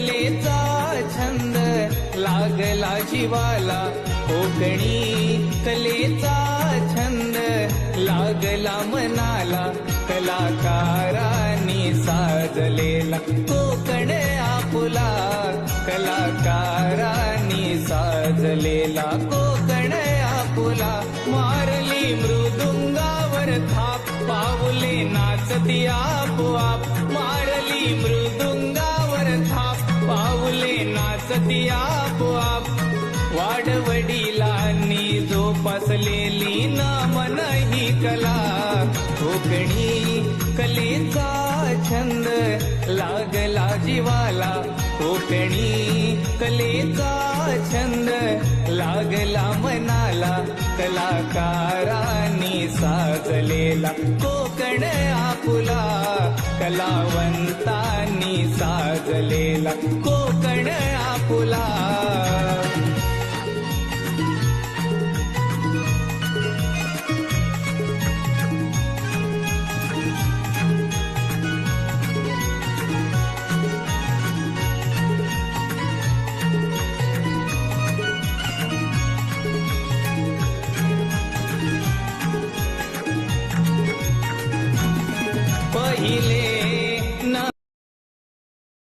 कलेचा छंद लागला जीवाला. कोकणी कलेचा छंद लागला मनाला. कलाकारांनी साजलेला कोकण आपुला. कलाकारांनी साजलेला कोकण आपुला. मारली मृदुंगावर थाप पाऊले नाचती आपोआप. मारली मृ नाचती आपोआप वाडवडिलांनी जोपासलेली नामन ही कला. कोकणी कलेचा छंद लागला जीवाला. कोकणी कलेचा छंद लागला मनाला. कलाकारांनी साजलेला कोकण आपुला. कलावंतांनी गाजलेला कोकण आपुला. पहिले